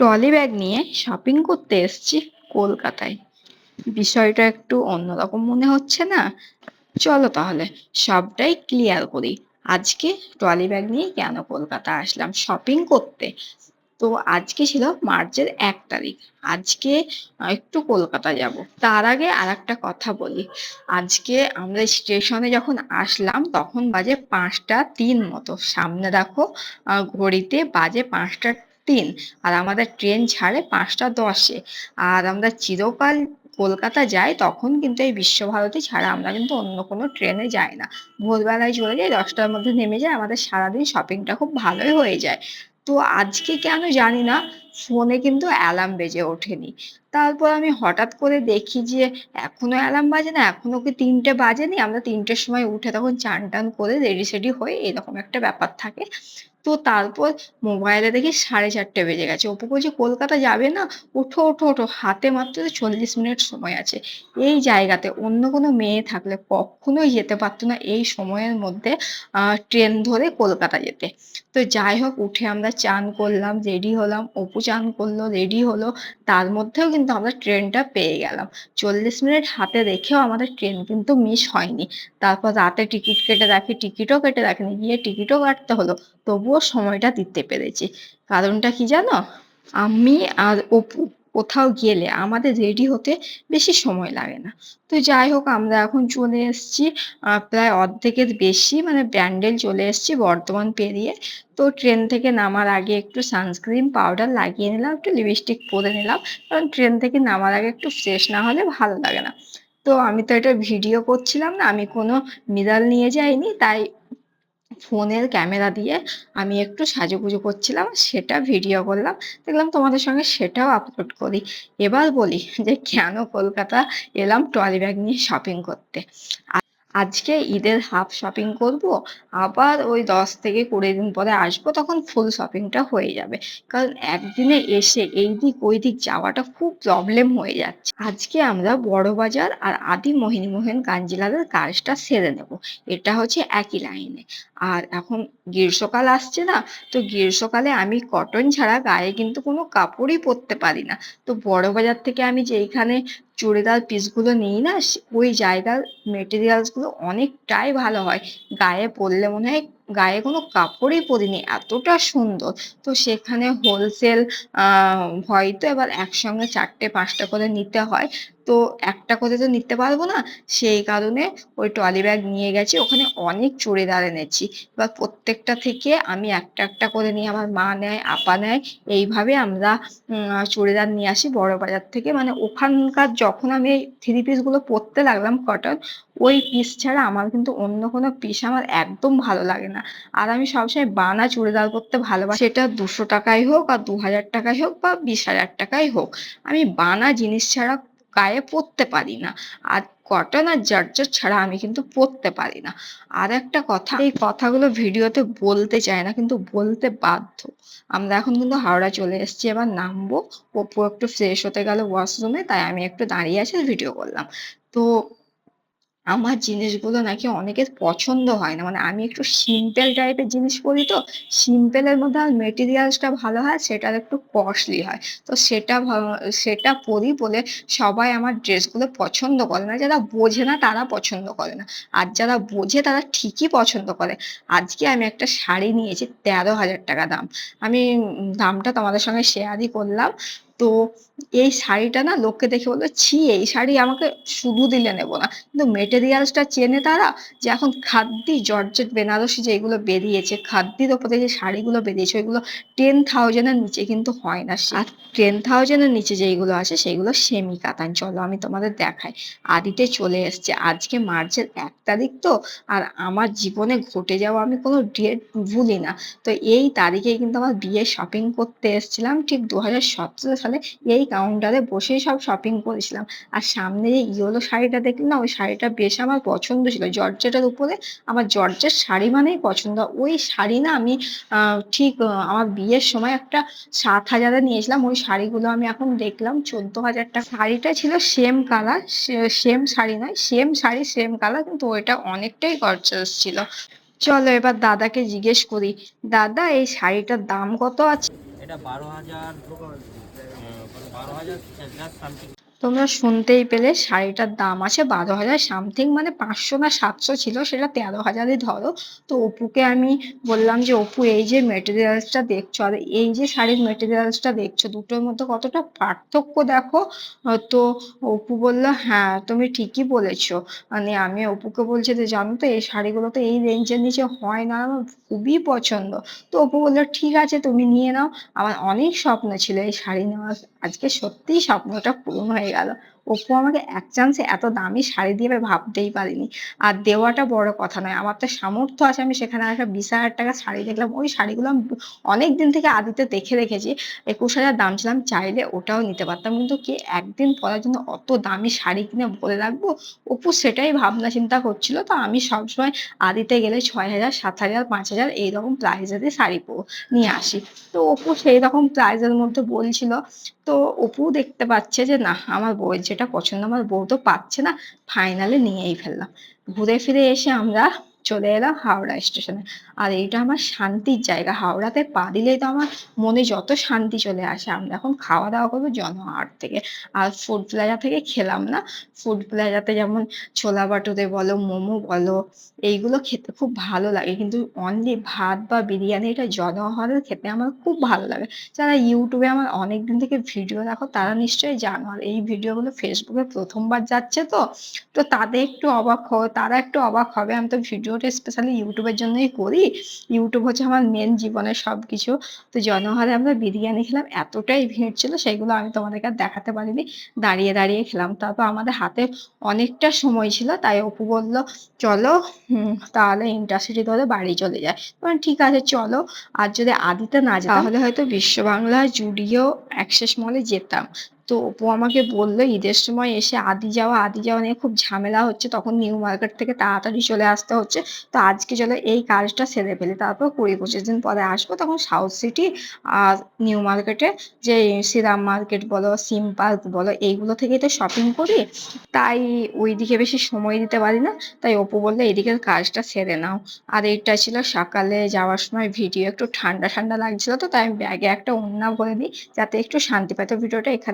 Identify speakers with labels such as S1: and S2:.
S1: Trolley bag নিয়ে shopping করতে এসেছি কলকাতায়। বিষয়টা একটু অন্যরকম মনে হচ্ছে না? চলো তাহলে, সবটাই ক্লিয়ার করি। আজকে ট্রলি ব্যাগ নিয়ে কেন কলকাতা আসলাম? শপিং করতে। তো আজকে ছিল মার্চের এক তারিখ। আজকে একটু কলকাতা যাব। তার আগে আর একটা কথা বলি। আজকে আমরা স্টেশনে যখন আসলাম, তখন বাজে পাঁচটা তিন মতো। সামনে দেখো ঘড়িতে বাজে পাঁচটা তিন। আর আমাদের ট্রেন ছাড়ে পাঁচটা দশে। আর আমরা চিরকাল কলকাতা যাই, তখন কিন্তু এই বিশ্বভারতী ছাড়া আমরা কিন্তু অন্য কোনো ট্রেনে যাই না। ভোরবেলায় চলে যাই, দশটার মধ্যে নেমে যায় আমাদের সারাদিন শপিংটা খুব ভালোই হয়ে যায়। তো আজকে কেন জানি না ফোনে কিন্তু অ্যালার্ম বেজে ওঠেনি। তারপর আমি হঠাৎ করে দেখি যে, এখনও অ্যালার্ম বাজে না, এখনও কি তিনটে বাজেনি? আমরা তিনটের সময় উঠে তখন চান টান করে রেডি সেডি হয়ে এরকম একটা ব্যাপার থাকে। তো তারপর মোবাইলে দেখি সাড়ে চারটে বেজে গেছে। অপু বলছে, কলকাতা যাবে না? ওঠো ওঠো ওঠো। হাতে মাত্র চল্লিশ মিনিট সময় আছে। এই জায়গাতে অন্য কোনো মেয়ে থাকলে কখনোই যেতে পারতো না এই সময়ের মধ্যে ট্রেন ধরে কলকাতা যেতে। তো যাই হোক, উঠে আমরা চান করলাম রেডি হলাম। অপু চান করল রেডি হলো, তার মধ্যেও কিন্তু আমরা ট্রেনটা পেয়ে গেলাম। চল্লিশ মিনিট হাতে রেখেও আমাদের ট্রেন কিন্তু মিস হয়নি। তারপর রাতে টিকিট কেটে রাখি টিকিটও কেটে রাখিনি গিয়ে টিকিটও কাটতে হলো। তবুও সময়টা দিতে পেরেছি। কারণটা কি জানো? আমি আর অপু কোথাও গেলে আমাদের রেডি হতে বেশি সময় লাগে না। তো যাই হোক, আমরা এখন চলে এসেছি প্রায় অর্ধেকের বেশি মানে ব্যান্ডেল চলে এসেছি বর্ধমান পেরিয়ে। তো ট্রেন থেকে নামার আগে একটু সানস্ক্রিন পাউডার লাগিয়ে নিলাম, একটু লিপস্টিক পরে নিলাম, কারণ ট্রেন থেকে নামার আগে একটু ফ্রেশ না হলে ভালো লাগে না। তো আমি তো এটা ভিডিও করছিলাম না, আমি কোনো মিরাল নিয়ে যাইনি, তাই ফোনের ক্যামেরা দিয়ে আমি একটু সাজুগুজু করছিলাম, সেটা ভিডিও করলাম, দেখলাম তোমাদের সঙ্গে সেটাও আপলোড করি। এবার বলি যে কেন কলকাতা এলাম ট্রলি ব্যাগ নিয়ে শপিং করতে? আজকে ঈদের হাফ শপিং করব, আবার ওই দশ থেকে কুড়ি দিন পরে আসব, তখন ফুল শপিংটা হয়ে যাবে। কারণ একদিনে এসে এই দিক ওই দিক যাওয়াটা খুব প্রবলেম হয়ে যাচ্ছে। আজকে আমরা বড়বাজার আর আদি মোহিনীমোহন কাঞ্জিলালের কাজটা সেরে নেব। এটা হচ্ছে একই লাইনে। আর এখন গ্রীষ্মকাল আসছে না, তো গ্রীষ্মকালে আমি কটন ছাড়া গায়ে কিন্তু কোনো কাপড়ই পরতে পারি না। তো বড়বাজার থেকে আমি যেইখানে চুড়িদার পিসগুলো নিই না ওই জায়গার মেটেরিয়ালসগুলো অনেকটাই ভালো হয়। গায়ে পরলে মনে হয় গায়ে কোনো কাপড়ই পরিনি, এতটা সুন্দর। তো সেখানে হোলসেল হয়তো এবার একসঙ্গে চারটে পাঁচটা করে নিতে হয়। তো একটা করে তো নিতে পারব না, সেই কারণে ওই ট্রলি ব্যাগ নিয়ে গেছি, ওখানে অনেক চুড়িদার এনেছি। এবার প্রত্যেকটা থেকে আমি একটা একটা করে নিয়ে আমার মা নেয়, আপা নেয়, এইভাবে আমরা চুড়িদার নিয়ে আসি বড় বাজার থেকে। মানে ওখানকার যখন আমি থ্রি পিসগুলো পরতে লাগলাম কটন ওই পিস ছাড়া আমার কিন্তু অন্য কোনো পিস আমার একদম ভালো লাগে না। আর আমি সবসময় বানা চুড়িদার পরতে ভালোবাসি। সেটা দুশো টাকাই হোক আর দু হাজার টাকাই হোক বা বিশ হাজার টাকাই হোক। আমি বানা জিনিস ছাড়া গায়ে পরতে পারি না। আর কটন আর জর্জর ছাড়া আমি কিন্তু পরতে পারি না। আর একটা কথা, এই কথাগুলো ভিডিওতে বলতে চায় না, কিন্তু বলতে বাধ্য। আমরা এখন কিন্তু হাওড়া চলে এসেছি, এবার নামবো। অপু একটু ফ্রেশ হতে গেল ওয়াশরুমে তাই আমি একটু দাঁড়িয়ে আছি ভিডিও করলাম। তো আমার জিনিসগুলো নাকি অনেকের পছন্দ হয় না। মানে আমি একটু সিম্পল টাইপের জিনিস পরি তো সিম্পলের মধ্যে আর মেটেরিয়ালসটা ভালো হয় সেটার একটু কস্টলি হয়। তো সেটা সেটা পরি বলে সবাই আমার ড্রেসগুলো পছন্দ করে না, যারা বোঝে না তারা পছন্দ করে না। আর যারা বোঝে তারা ঠিকই পছন্দ করে। আজকে আমি একটা শাড়ি নিয়েছি তেরো হাজার টাকা দাম। আমি দামটা তোমাদের সঙ্গে শেয়ারই করলাম। তো এই শাড়িটা না লোককে দেখে বলবে, ছি, এই শাড়ি আমাকে শুধু দিলে নেব না। কিন্তু মেটেরিয়ালসটা চেনে তারা যে এখন খাদ্যি, জর্জেট, বেনারসি যেগুলো বেরিয়েছে, খাদ্যির ওপরে যে শাড়িগুলো বেরিয়েছে, ওইগুলো টেন থাউজেন্ডের নিচে কিন্তু হয় না। আর টেন থাউজেন্ডের নিচে যেইগুলো আছে, সেগুলো সেমি কাতান। চলো আমি তোমাদের দেখাই। আদিতে চলে এসছে। আজকে মার্চের এক তারিখ তো, আর আমার জীবনে ঘটে যাওয়া আমি কোনো ডেট ভুলি না। তো এই তারিখে কিন্তু আমার বিয়ে শপিং করতে এসেছিলাম, ঠিক দু হাজার সতেরো সালে। এই কাউন্টারে বসেই সব শপিং করেছিলাম। আর সামনে যে ইয়েলো শাড়িটা দেখলি না, ওই শাড়িটা বেশ আমার পছন্দ ছিল। জর্জেটের উপরে আমার জর্জের শাড়ি মানেই পছন্দ। ওই শাড়ি না আমি ঠিক আমার বিয়ের সময় একটা সাত হাজারে নিয়েছিলাম। ওই শাড়িগুলো আমি এখন দেখলাম, চোদ্দ হাজার টাকা। শাড়িটা ছিল সেম কালার সেম শাড়ি নয় সেম শাড়ি সেম কালার কিন্তু ওইটা অনেকটাই গর্জাস ছিল। চলো এবার দাদাকে জিজ্ঞেস করি, দাদা, এই শাড়িটার দাম কত আছে?
S2: এটা বারো হাজার বারো হাজার সামথিং
S1: তোমরা শুনতেই পেলে শাড়িটার দাম আছে বারো হাজার সামথিং মানে পাঁচশো না সাতশো ছিল, সেটা তেরো হাজারই ধরো। তো অপুকে আমি বললাম যে, অপু, এই যে মেটেরিয়ালসটা দেখছ, আর এই যে শাড়ির মেটেরিয়ালসটা দেখছ, দুটোর মধ্যে কতটা পার্থক্য দেখো? তো অপু বলল হ্যাঁ তুমি ঠিকই বলেছ। মানে আমি অপুকে বলছি যে জানো তো, এই শাড়িগুলো তো এই রেঞ্জের নিচে হয় না, আমার খুবই পছন্দ। তো অপু বলল, ঠিক আছে, তুমি নিয়ে নাও। আমার অনেক স্বপ্ন ছিল এই শাড়ি নেওয়ার, আজকে সত্যিই স্বপ্নটা পূরণ হয়ে গেল অপু আমাকে এক চান্সে এত দামি শাড়ি দিবে ভাবতেই পারিনি। আর দেওয়াটা বড় কথা নয়, আমার তো সামর্থ্য আছে, আমি সেখানে একটা বিশ হাজার টাকা শাড়ি দেখলাম। ওই শাড়িগুলো আমি অনেক দিন থেকে আদিতে দেখে রেখেছি, একুশ হাজার দাম ছিলাম, চাইলে ওটাও নিতে পারতাম। কিন্তু কি একদিন পরার জন্য অত দামি শাড়ি কিনে বলে রাখব? অপু সেটাই ভাবনা চিন্তা করছিল, তো আমি সবসময় আদিতে গেলে ছয় হাজার, সাত হাজার, পাঁচ হাজার এইরকম প্রাইজেরই শাড়ি নিয়ে আসি। তো অপু সেই রকম প্রাইজের মধ্যে বলছিল, তো অপু দেখতে পাচ্ছে যে না, আমার বউয়ের যেটা পছন্দ আমার বউ তো পাচ্ছে না ফাইনালে নিয়েই ফেললাম। ঘুরে ফিরে এসে আমরা চলে এলাম হাওড়া স্টেশনে আর এইটা আমার শান্তির জায়গা। হাওড়াতে পা দিলেই তো আমার মনে যত শান্তি চলে আসে। আমরা এখন খাওয়া দাওয়া করব জনহাট থেকে। আর ফুড প্লাজা থেকে খেলাম না। ফুড প্লাজাতে যেমন ছোলা বাটুরে বলো, মোমো বলো, এইগুলো খেতে খুব ভালো লাগে। কিন্তু অনলি ভাত বা বিরিয়ানি এটা জনহারের খেতে আমার খুব ভালো লাগে। যারা ইউটিউবে আমার অনেক দিন থেকে ভিডিও দেখো, তারা নিশ্চয়ই জানো। আর এই ভিডিওগুলো ফেসবুকে প্রথমবার যাচ্ছে তো তো তাদের একটু অবাক হবে তারা একটু অবাক হবে। আমি তো ভিডিওটা স্পেশালি ইউটিউবের জন্যই করি। ইউটিউব হচ্ছে আমার মেন জীবনের সব কিছু তো জনহারে আমরা বিরিয়ানি খেলাম, এতটাই ভিড় ছিল সেগুলো আমি তোমাদেরকে আর দেখাতে পারিনি। দাঁড়িয়ে দাঁড়িয়ে খেলাম। তারপর আমাদের হাতে অনেকটা সময় ছিল, তাই অপু বলল, চলো তাহলে ইন্টারসিটি ধরে বাড়ি চলে যায় তখন ঠিক আছে, চলো। আর যদি আদিতে না যেতাম, তাহলে হয়তো বিশ্ব বাংলা জুডিও অ্যাক্সেস মলে যেতাম। তো অপু আমাকে বলল, ঈদের সময় এসে আদি যাওয়া আদি যাওয়া নিয়ে খুব ঝামেলা হচ্ছে। তখন নিউ মার্কেট থেকে তাড়াতাড়ি চলে আসতে হচ্ছে। তো আজকে চলো এই কাজটা সেরে ফেলি। তারপর কুড়ি পঁচিশ দিন পরে আসব। তখন সাউথ সিটি আর নিউ মার্কেটে যে শ্রীরাম মার্কেট বলো সিম পার্ক বলো, এইগুলো থেকেই তো শপিং করি। তাই ওইদিকে বেশি সময় দিতে পারি না। তাই অপু বলল, এদিকের কাজটা সেরে নাও। আর এটা ছিল সকালে যাওয়ার সময় ভিডিও। একটু ঠান্ডা ঠান্ডা লাগছিল তো, তাই আমি ব্যাগে একটা ওড়না ভরে দিই যাতে একটু শান্তি পাই। তো ভিডিওটা এখানে